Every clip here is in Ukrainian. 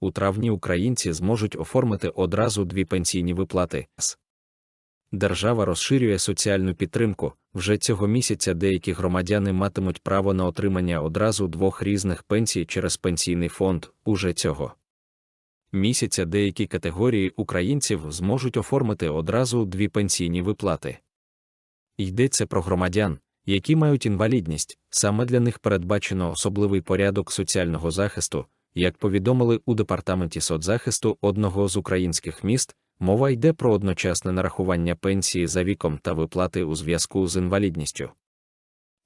у травні українці зможуть оформити одразу дві пенсійні виплати. Держава розширює соціальну підтримку. Вже цього місяця деякі громадяни матимуть право на отримання одразу двох різних пенсій через пенсійний фонд. Уже цього місяця деякі категорії українців зможуть оформити одразу дві пенсійні виплати. Йдеться про громадян, які мають інвалідність, саме для них передбачено особливий порядок соціального захисту, як повідомили у департаменті соцзахисту одного з українських міст. Мова йде про одночасне нарахування пенсії за віком та виплати у зв'язку з інвалідністю.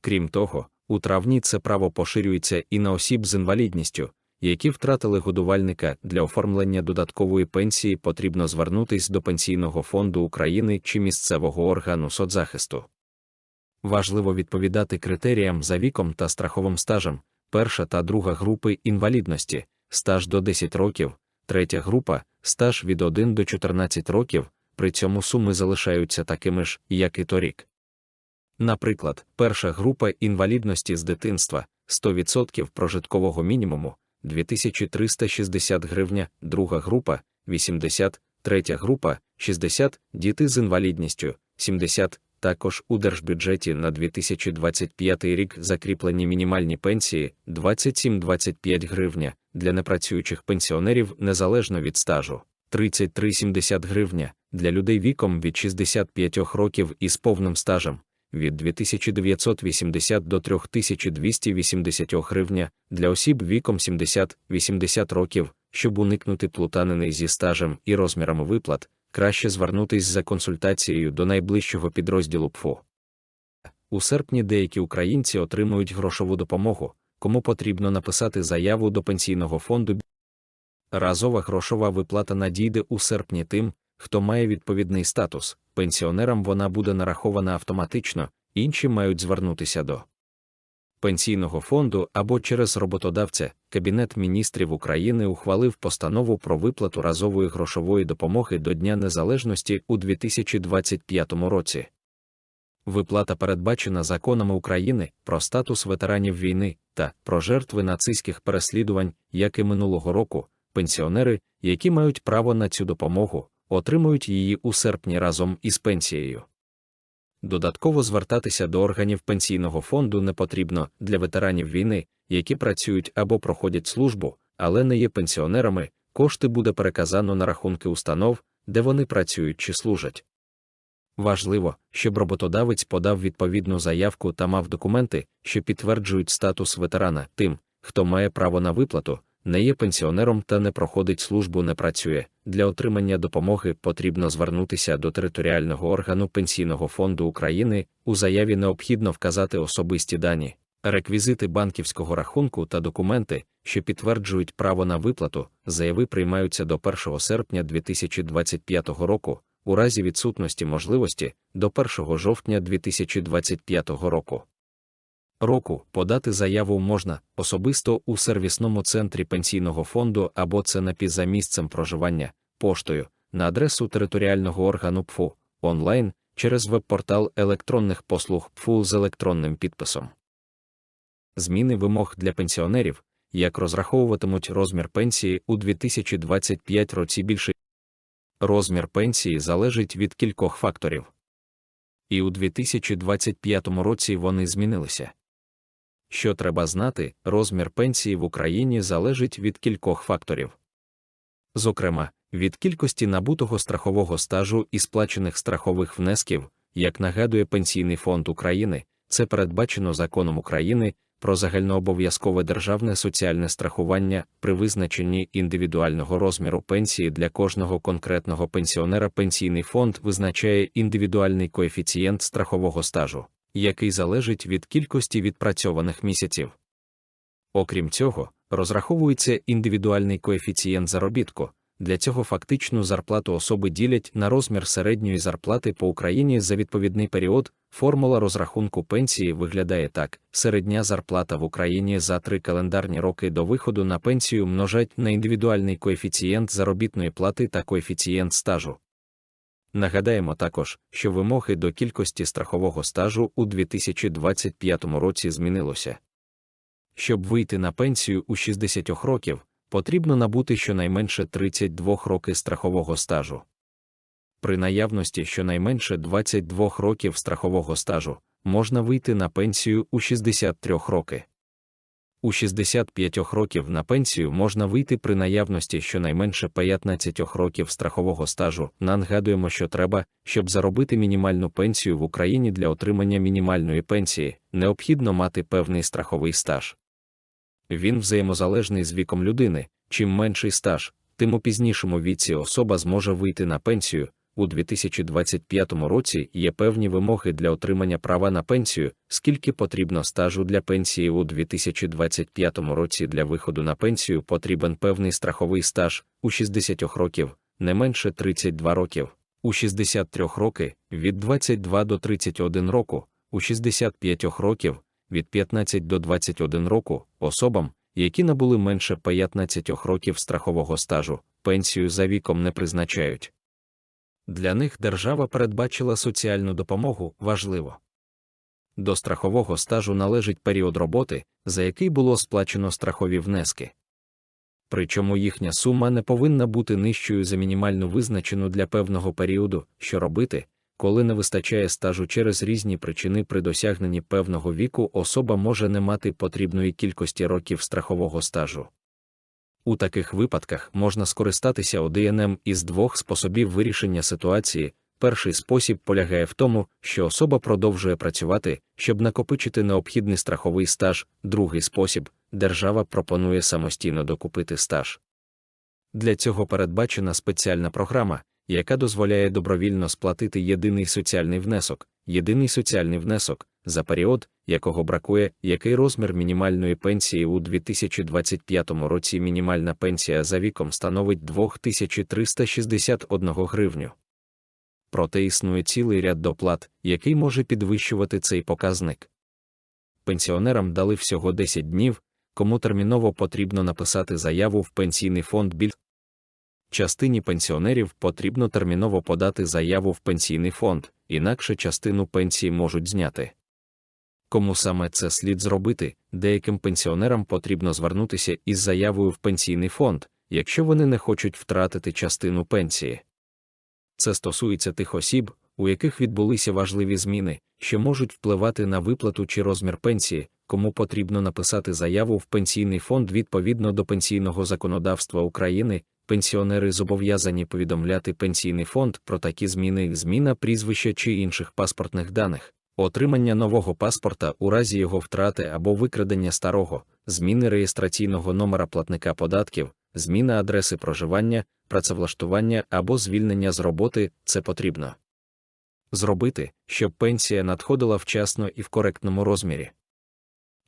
Крім того, у травні це право поширюється і на осіб з інвалідністю, які втратили годувальника для оформлення додаткової пенсії потрібно звернутися до Пенсійного фонду України чи місцевого органу соцзахисту. Важливо відповідати критеріям за віком та страховим стажем, перша та друга групи інвалідності, стаж до 10 років, третя група стаж від 1 до 14 років, при цьому суми залишаються такими ж, як і торік. Наприклад, перша група інвалідності з дитинства 100% прожиткового мінімуму 2360 гривня, друга група 80, третя група 60, діти з інвалідністю 70, також у держбюджеті на 2025 рік закріплені мінімальні пенсії 27-25 гривня для непрацюючих пенсіонерів незалежно від стажу, 33,70 гривня для людей віком від 65 років із повним стажем, від 2980 до 3280 гривня для осіб віком 70-80 років, щоб уникнути плутанини зі стажем і розмірами виплат, краще звернутись за консультацією до найближчого підрозділу ПФО. У серпні деякі українці отримують грошову допомогу, кому потрібно написати заяву до пенсійного фонду. Разова грошова виплата надійде у серпні тим, хто має відповідний статус, пенсіонерам вона буде нарахована автоматично, інші мають звернутися до пенсійного фонду або через роботодавця. Кабінет міністрів України ухвалив постанову про виплату разової грошової допомоги до Дня Незалежності у 2025 році. Виплата передбачена законами України про статус ветеранів війни та про жертви нацистських переслідувань, як і минулого року, пенсіонери, які мають право на цю допомогу, отримують її у серпні разом із пенсією. Додатково звертатися до органів пенсійного фонду не потрібно для ветеранів війни, які працюють або проходять службу, але не є пенсіонерами, кошти буде переказано на рахунки установ, де вони працюють чи служать. Важливо, щоб роботодавець подав відповідну заявку та мав документи, що підтверджують статус ветерана тим, хто має право на виплату, не є пенсіонером та не проходить службу, не працює. Для отримання допомоги потрібно звернутися до територіального органу Пенсійного фонду України. У заяві необхідно вказати особисті дані, реквізити банківського рахунку та документи, що підтверджують право на виплату. Заяви приймаються до 1 серпня 2025 року. У разі відсутності можливості до 1 жовтня 2025 року року подати заяву можна особисто у сервісному центрі пенсійного фонду або це напі за місцем проживання, поштою, на адресу територіального органу ПФУ, онлайн через веб-портал електронних послуг ПФУ з електронним підписом. Зміни вимог для пенсіонерів, як розраховуватимуть розмір пенсії у 2025 році більше. Розмір пенсії залежить від кількох факторів. І у 2025 році вони змінилися. Що треба знати, розмір пенсії в Україні залежить від кількох факторів. Зокрема, від кількості набутого страхового стажу і сплачених страхових внесків, як нагадує Пенсійний фонд України, це передбачено законом України про загальнообов'язкове державне соціальне страхування при визначенні індивідуального розміру пенсії для кожного конкретного пенсіонера. Пенсійний фонд визначає індивідуальний коефіцієнт страхового стажу який залежить від кількості відпрацьованих місяців. Окрім цього, розраховується індивідуальний коефіцієнт заробітку. Для цього фактичну зарплату особи ділять на розмір середньої зарплати по Україні за відповідний період. Формула розрахунку пенсії виглядає так: середня зарплата в Україні за три календарні роки до виходу на пенсію множать на індивідуальний коефіцієнт заробітної плати та коефіцієнт стажу. Нагадаємо також, що вимоги до кількості страхового стажу у 2025 році змінилося. Щоб вийти на пенсію у 60 років, потрібно набути щонайменше 32 роки страхового стажу. При наявності щонайменше 22 років страхового стажу можна вийти на пенсію у 63 роки. У 65 років на пенсію можна вийти при наявності щонайменше 15 років страхового стажу. Нагадуємо, що треба, щоб заробити мінімальну пенсію в Україні для отримання мінімальної пенсії, необхідно мати певний страховий стаж. Він взаємозалежний з віком людини. Чим менший стаж, тим у пізнішому віці особа зможе вийти на пенсію. У 2025 році є певні вимоги для отримання права на пенсію, скільки потрібно стажу для пенсії у 2025 році для виходу на пенсію потрібен певний страховий стаж у 60 років, не менше 32 років, у 63 роки від 22 до 31 року, у 65 років від 15 до 21 року особам, які набули менше 15 років страхового стажу, пенсію за віком не призначають. Для них держава передбачила соціальну допомогу важливо. До страхового стажу належить період роботи, за який було сплачено страхові внески. Причому їхня сума не повинна бути нижчою за мінімальну визначену для певного періоду, що робити, коли не вистачає стажу через різні причини при досягненні певного віку особа може не мати потрібної кількості років страхового стажу. У таких випадках можна скористатися ОДНМ із двох способів вирішення ситуації. Перший спосіб полягає в тому, що особа продовжує працювати, щоб накопичити необхідний страховий стаж, другий спосіб держава пропонує самостійно докупити стаж. Для цього передбачена спеціальна програма, яка дозволяє добровільно сплатити єдиний соціальний внесок, єдиний соціальний внесок за період, якого бракує, який розмір мінімальної пенсії у 2025 році мінімальна пенсія за віком становить 2361 гривню. Проте існує цілий ряд доплат, який може підвищувати цей показник. Пенсіонерам дали всього 10 днів, кому терміново потрібно написати заяву в пенсійний фонд біль. Частині пенсіонерів потрібно терміново подати заяву в пенсійний фонд, інакше частину пенсії можуть зняти. Кому саме це слід зробити, деяким пенсіонерам потрібно звернутися із заявою в пенсійний фонд, якщо вони не хочуть втратити частину пенсії. Це стосується тих осіб, у яких відбулися важливі зміни, що можуть впливати на виплату чи розмір пенсії, кому потрібно написати заяву в пенсійний фонд відповідно до пенсійного законодавства України. Пенсіонери зобов'язані повідомляти пенсійний фонд про такі зміни, зміна прізвища чи інших паспортних даних, отримання нового паспорта у разі його втрати або викрадення старого, зміни реєстраційного номера платника податків, зміна адреси проживання, працевлаштування або звільнення з роботи це потрібно зробити, щоб пенсія надходила вчасно і в коректному розмірі.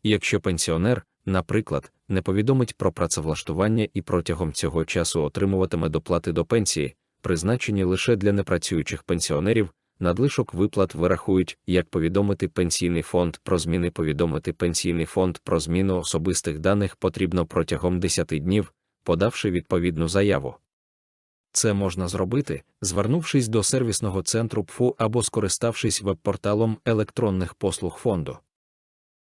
Якщо пенсіонер, наприклад, не повідомить про працевлаштування і протягом цього часу отримуватиме доплати до пенсії, призначені лише для непрацюючих пенсіонерів, надлишок виплат вирахують, як повідомити пенсійний фонд про зміни повідомити пенсійний фонд про зміну особистих даних потрібно протягом 10 днів, подавши відповідну заяву. Це можна зробити, звернувшись до сервісного центру ПФУ або скориставшись веб-порталом електронних послуг фонду.